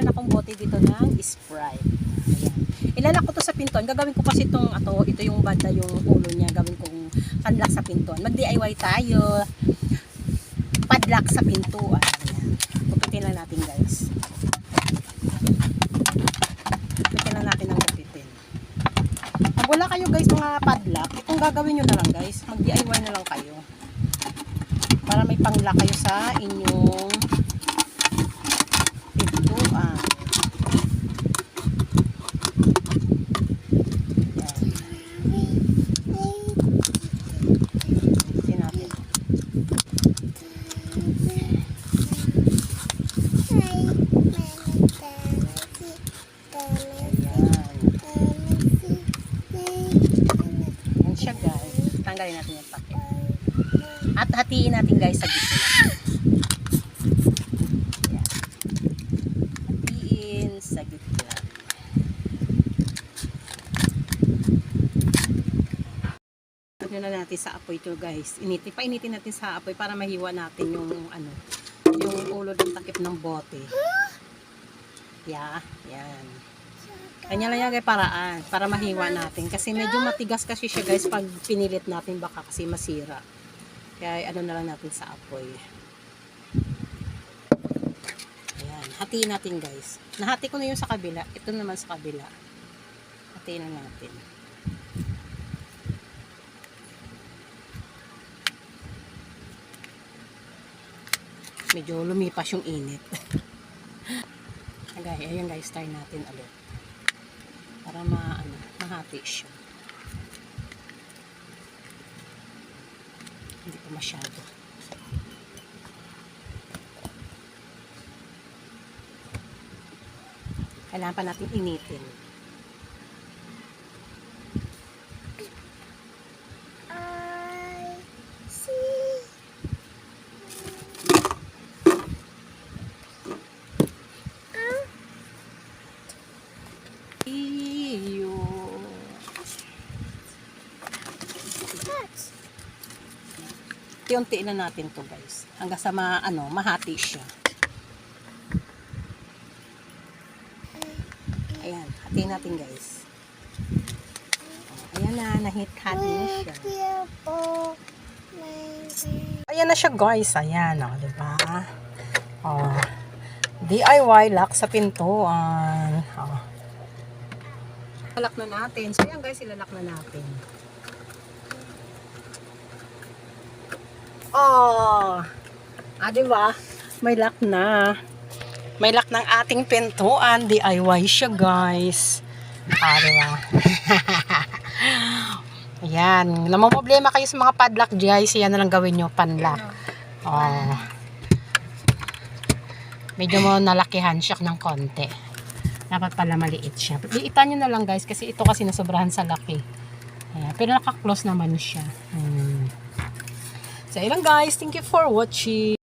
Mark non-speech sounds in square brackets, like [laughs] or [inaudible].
meron akong bote dito ng Sprite. Ayan. Ilalak ko to sa pintuan. Gagawin ko kasi itong, ato, ito yung banda, yung ulo niya. Gawin kong panlock sa pintuan. Mag-DIY tayo. Padlock sa pintuan. Ayan. Gupitin lang natin guys. Gupitin lang natin ang gupitin. Pag wala kayo guys mga padlock, itong gagawin nyo na lang guys. Mag-DIY na lang kayo. Para may panglock kayo sa inyong pintuan. Gupitin natin. Ayan. Yan siya guys. Tanggalin natin yung takip. At hatiin natin guys sa gitna. Hatiin sa gitna. Lagyan na natin sa apoy to guys. Initin, painitin natin sa apoy para mahiwa natin yung ano, yung ulo ng takip ng bote. Yeah, yan. Kanya lang guys paraan para mahiwa natin. Kasi medyo matigas kasi siya guys pag pinilit natin baka kasi masira. Kaya ano na lang natin sa apoy. Ayan, hatiin natin guys. Nahati ko na yung sa kabila. Ito naman sa kabila. Hatiin na natin. Medyo lumipas yung init. [laughs] Agay, ayun guys, try natin ulit. Para ma, ano, mahati siya. Hindi pa masyado. Kailangan pa natin initin. Unti-unti na natin to guys. Hanggang sa ma, ano, mahati siya. Ayan, hatiin natin guys. Oh, Ayan na, nahit-hati na siya. Ayan na siya guys. Ayan, o, oh, diba? Oh, DIY lock sa pintuan. Oh. Ilalak na natin. So, ayan guys, ilalak na natin. Oh! Ah, di ba? May lock na. May lock ng ating pintuan. DIY siya, guys. Ah, di ba? [laughs] Ayan. Namang problema kayo sa mga padlock, guys. Yan na lang gawin nyo, panlock. Oh. Medyo mo nalakihan siya ng konti. Dapat pala maliit siya. Liitan nyo na lang, guys. Kasi ito kasi nasobrahan sa laki. Ayan. Pero naka-close naman siya. Hmm. So, ilang guys. Thank you for watching.